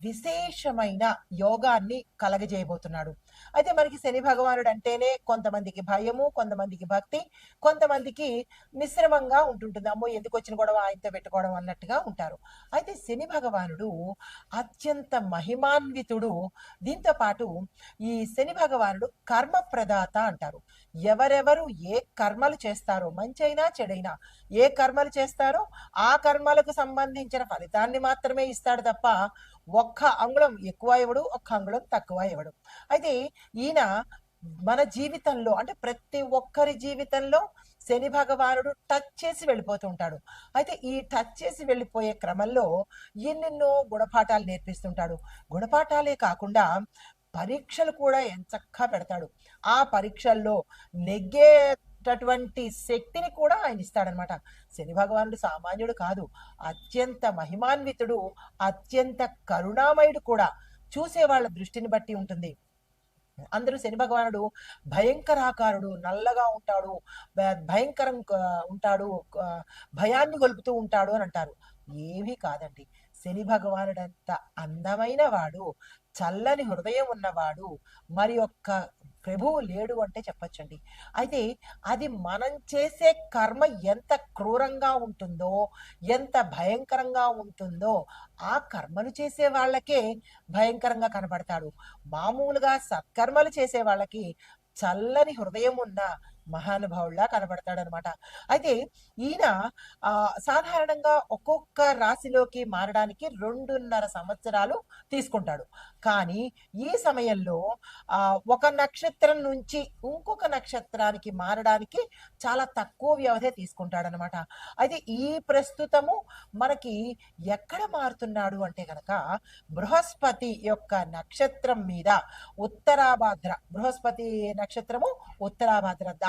విశేషమైన యోగాన్ని కలగజేయబోతున్నాడు. అయితే మనకి శని భగవానుడు అంటేనే కొంతమందికి భయము కొంతమందికి భక్తి కొంతమందికి మిశ్రమంగా ఉంటుంటుంది. అమ్మో ఎందుకు వచ్చిన గొడవ? ఆయనతో పెట్టుకోవడం అన్నట్టుగా ఉంటారు. అయితే శని భగవానుడు అత్యంత మహిమాన్వితుడు. దీంతో పాటు ఈ శని భగవానుడు కర్మ ప్రదాత అంటారు. ఎవరెవరు ఏ కర్మలు చేస్తారో మంచైనా చెడైనా ఏ కర్మలు చేస్తారో ఆ కర్మలకు సంబంధించిన ఫలితాన్ని మాత్రమే ఇస్తాడు తప్ప ఒక్క అంగుళం ఎక్కువ ఇవ్వడు ఒక్క అంగుళం తక్కువ ఇవ్వడు. అయితే ఈయన మన జీవితంలో అంటే ప్రతి ఒక్కరి జీవితంలో శని భగవానుడు టచ్ చేసి వెళ్ళిపోతూ ఉంటాడు. అయితే ఈ టచ్ చేసి వెళ్ళిపోయే క్రమంలో ఎన్నెన్నో గుణపాఠాలు నేర్పిస్తుంటాడు. గుణపాఠాలే కాకుండా పరీక్షలు కూడా ఎంచక్కా పెడతాడు. ఆ పరీక్షల్లో నెగ్గే అటువంటి శక్తిని కూడా ఆయన ఇస్తాడనమాట. శని భగవానుడు సామాన్యుడు కాదు. అత్యంత మహిమాన్వితుడు అత్యంత కరుణామయుడు కూడా. చూసే వాళ్ళ దృష్టిని బట్టి ఉంటుంది. అందరూ శని భగవానుడు భయంకరాకారుడు నల్లగా ఉంటాడు భయంకరం ఉంటాడు భయాన్ని గొలుపుతూ ఉంటాడు అని అంటారు. ఏమీ కాదండి. శని భగవానుడంత అందమైన వాడు. చల్లని హృదయం ఉన్నవాడు మరి ఒక్క ప్రభువు లేడు అంటే చెప్పచ్చండి. అయితే అది మనం చేసే కర్మ ఎంత క్రూరంగా ఉంటుందో ఎంత భయంకరంగా ఉంటుందో ఆ కర్మలు చేసే వాళ్ళకే భయంకరంగా కనబడతాడు. మామూలుగా సత్కర్మలు చేసే వాళ్ళకి చల్లని హృదయం ఉన్న మహానుభావుల్లా కనబడతాడనమాట. అయితే ఈయన సాధారణంగా ఒక్కొక్క రాశిలోకి మారడానికి రెండున్నర సంవత్సరాలు తీసుకుంటాడు. కానీ ఈ సమయంలో ఒక నక్షత్రం నుంచి ఇంకొక నక్షత్రానికి మారడానికి చాలా తక్కువ వ్యవధి తీసుకుంటాడనమాట. అయితే ఈ ప్రస్తుతము మనకి ఎక్కడ మారుతున్నాడు అంటే కనుక బృహస్పతి యొక్క నక్షత్రం మీద ఉత్తరాభాద్ర బృహస్పతి నక్షత్రము ఉత్తరాభాద్ర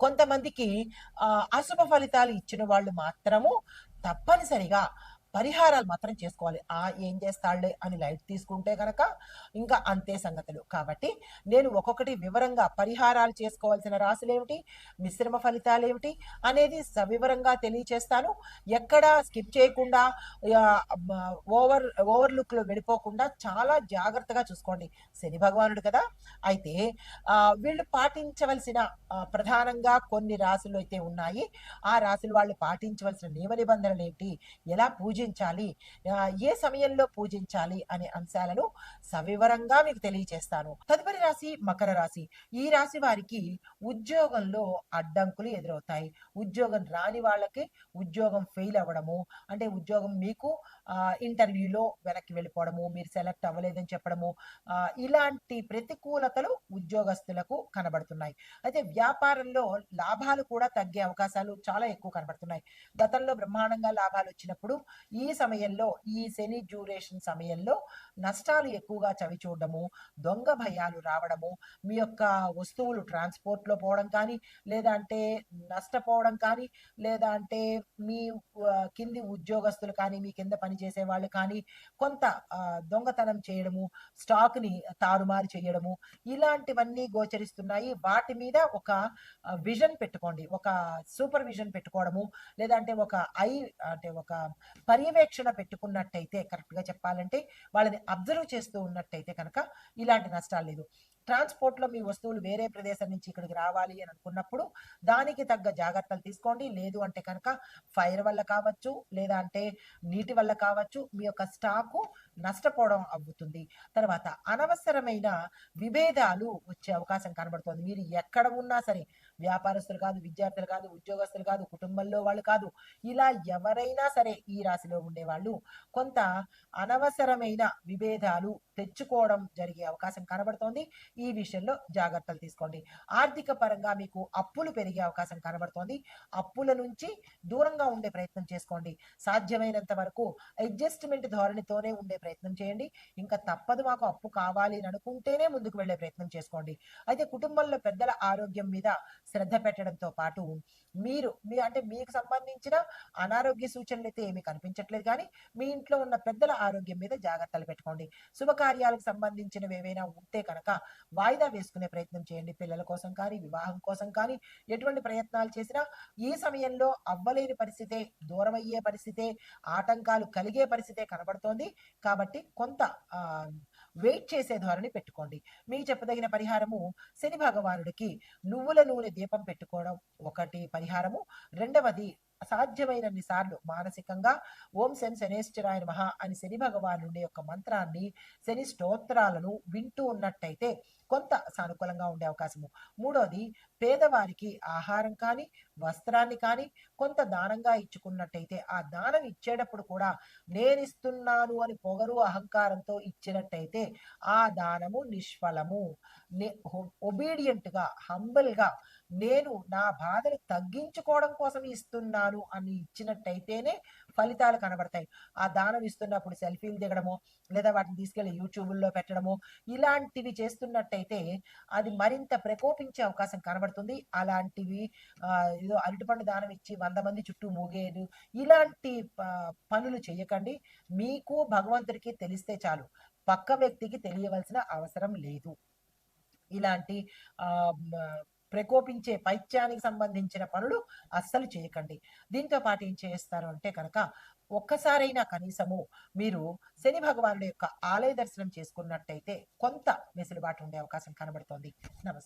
కొంతమందికి ఆ, అశుభ ఫలితాలు ఇచ్చిన వాళ్ళు మాత్రము తప్పనిసరిగా పరిహారాలు మాత్రం చేసుకోవాలి. ఆ ఏం చేస్తాడులే అని లైట్ తీసుకుంటే కనుక ఇంకా అంతే సంగతులు. కాబట్టి నేను ఒక్కొక్కటి వివరంగా పరిహారాలు చేసుకోవాల్సిన రాశులు ఏమిటి మిశ్రమ ఫలితాలు ఏమిటి అనేది సవివరంగా తెలియచేస్తాను. ఎక్కడా స్కిప్ చేయకుండా ఓవర్ ఓవర్లుక్లో వెళ్ళిపోకుండా చాలా జాగ్రత్తగా చూసుకోండి. శని భగవానుడు కదా. అయితే వీళ్ళు పాటించవలసిన ప్రధానంగా కొన్ని రాశులు అయితే ఉన్నాయి. ఆ రాశులు వాళ్ళు పాటించవలసిన నియమ నిబంధనలు ఏంటి ఎలా పూజ పూజించాలి. ఏ సమయంలో పూజించాలి అనే అంశాలను సవివరంగా మీకు తెలియజేస్తాను. తదుపరి రాశి మకర రాశి. ఈ రాశి వారికి ఉద్యోగంలో అడ్డంకులు ఎదురవుతాయి. ఉద్యోగం రాని వాళ్ళకి ఉద్యోగం ఫెయిల్ అవ్వడము అంటే ఉద్యోగం మీకు ఇంటర్వ్యూలో వెనక్కి వెళ్ళిపోవడము మీరు సెలెక్ట్ అవ్వలేదని చెప్పడము ఇలాంటి ప్రతికూలతలు ఉద్యోగస్తులకు కనబడుతున్నాయి. అయితే వ్యాపారంలో లాభాలు కూడా తగ్గే అవకాశాలు చాలా ఎక్కువ కనబడుతున్నాయి. గతంలో బ్రహ్మాండంగా లాభాలు వచ్చినప్పుడు ఈ సమయంలో ఈ శని డ్యూరేషన్ సమయంలో నష్టాలు ఎక్కువగా చవి చూడడము దొంగ భయాలు రావడము మీ యొక్క వస్తువులు ట్రాన్స్పోర్ట్లో లో పోవడం కానీ లేదా అంటే నష్టపోవడం కానీ లేదా అంటే మీ కింది ఉద్యోగస్తులు కానీ మీ కింద పనిచేసే వాళ్ళు కానీ కొంత దొంగతనం చేయడము స్టాక్ని ని తారుమారు చేయడము ఇలాంటివన్నీ గోచరిస్తున్నాయి. వాటి మీద ఒక విజన్ పెట్టుకోండి. ఒక సూపర్ విజన్ పెట్టుకోవడము లేదంటే ఒక ఐ అంటే ఒక పర్యవేక్షణ పెట్టుకున్నట్టయితే కరెక్ట్గా చెప్పాలంటే వాళ్ళని అబ్జర్వ్ చేస్తూ ఉన్నట్టయితే కనుక ఇలాంటి నష్టాలు లేదు. ట్రాన్స్పోర్ట్లో మీ వస్తువులు వేరే ప్రదేశం నుంచి ఇక్కడికి రావాలి అని అనుకున్నప్పుడు దానికి తగ్గ జాగ్రత్తలు తీసుకోండి. లేదు అంటే కనుక ఫైర్ వల్ల కావచ్చు లేదా అంటే నీటి వల్ల కావచ్చు మీ యొక్క స్టాకు నష్టపోవడం అవుతుంది. తర్వాత అనవసరమైన విభేదాలు వచ్చే అవకాశం కనబడుతుంది. మీరు ఎక్కడ ఉన్నా సరే వ్యాపారస్తులు కాదు విద్యార్థులు కాదు ఉద్యోగస్తులు కాదు కుటుంబంలో వాళ్ళు కాదు ఇలా ఎవరైనా సరే ఈ రాశిలో ఉండేవాళ్ళు కొంత అనవసరమైన విభేదాలు తెచ్చుకోవడం జరిగే అవకాశం కనబడుతోంది. ఈ విషయంలో జాగ్రత్తలు తీసుకోండి. ఆర్థిక పరంగా మీకు అప్పులు పెరిగే అవకాశం కనబడుతోంది. అప్పుల నుంచి దూరంగా ఉండే ప్రయత్నం చేసుకోండి. సాధ్యమైనంత వరకు అడ్జస్ట్మెంట్ ధోరణితోనే ఉండే ప్రయత్నం ప్రయత్నం చేయండి. ఇంకా తప్పదు మాకు అప్పు కావాలి అని అనుకుంటేనే ముందుకు వెళ్ళే ప్రయత్నం చేసుకోండి. అయితే కుటుంబంలో పెద్దల ఆరోగ్యం మీద శ్రద్ధ పెట్టడంతో పాటు మీరు మీ అంటే మీకు సంబంధించిన అనారోగ్య సూచనలు అయితే ఏమీ కనిపించట్లేదు కానీ మీ ఇంట్లో ఉన్న పెద్దల ఆరోగ్యం మీద జాగ్రత్తలు పెట్టుకోండి. శుభకార్యాలకు సంబంధించినవి ఏవైనా ఉంటే కనుక వాయిదా వేసుకునే ప్రయత్నం చేయండి. పిల్లల కోసం కానీ వివాహం కోసం కానీ ఎటువంటి ప్రయత్నాలు చేసినా ఈ సమయంలో అవ్వలేని పరిస్థితే దూరం అయ్యే పరిస్థితే ఆటంకాలు కలిగే పరిస్థితే కనబడుతోంది. కాబట్టి కొంత ఆ, వెయిట్ చేసే ధోరణి పెట్టుకోండి. మీకు చెప్పదగిన పరిహారము శని భగవానుడికి నువ్వుల నూనె దీపం పెట్టుకోవడం ఒకటి పరిహారము. రెండవది సాధ్యమైనన్ని సార్లు మానసికంగా ఓం శని శనేశ్వరాయ మహా అని శని భగవానుడి యొక్క మంత్రాన్ని శని స్తోత్రాలను వింటూ ఉన్నట్టయితే కొంత సానుకూలంగా ఉండే అవకాశము. మూడోది పేదవారికి ఆహారం కానీ వస్త్రాన్ని కానీ కొంత దానంగా ఇచ్చుకున్నట్టయితే ఆ దానం ఇచ్చేటప్పుడు కూడా నేనిస్తున్నాను అని పొగరు అహంకారంతో ఇచ్చినట్టయితే ఆ దానము నిష్ఫలము. ఒబీడియంట్గా హంబల్గా నేను నా బాధను తగ్గించుకోవడం కోసం ఇస్తున్నాను అని ఇచ్చినట్టయితేనే ఫలితాలు కనబడతాయి. ఆ దానం ఇస్తున్నప్పుడు సెల్ఫీలు దిగడమో లేదా వాటిని తీసుకెళ్ళి యూట్యూబ్లో పెట్టడమో ఇలాంటివి చేస్తున్నట్టయితే అది మరింత ప్రకోపించే అవకాశం కనబడుతుంది. అలాంటివి ఏదో అరటిపండు దానం ఇచ్చి వంద మంది చుట్టూ మూగేయదు. ఇలాంటి పనులు చేయకండి మీకు భగవంతుడికి తెలిస్తే చాలు. పక్క వ్యక్తికి తెలియవలసిన అవసరం లేదు. ఇలాంటి ఆ ప్రకోపించే పైత్యానికి సంబంధించిన పనులు అస్సలు చేయకండి. దీంతో పాటు ఏం చేస్తారు అంటే కనుక ఒక్కసారైనా కనీసము మీరు శని భగవానుడి యొక్క ఆలయ దర్శనం చేసుకున్నట్టయితే కొంత వెసులుబాటు ఉండే అవకాశం కనబడుతోంది. నమస్తే.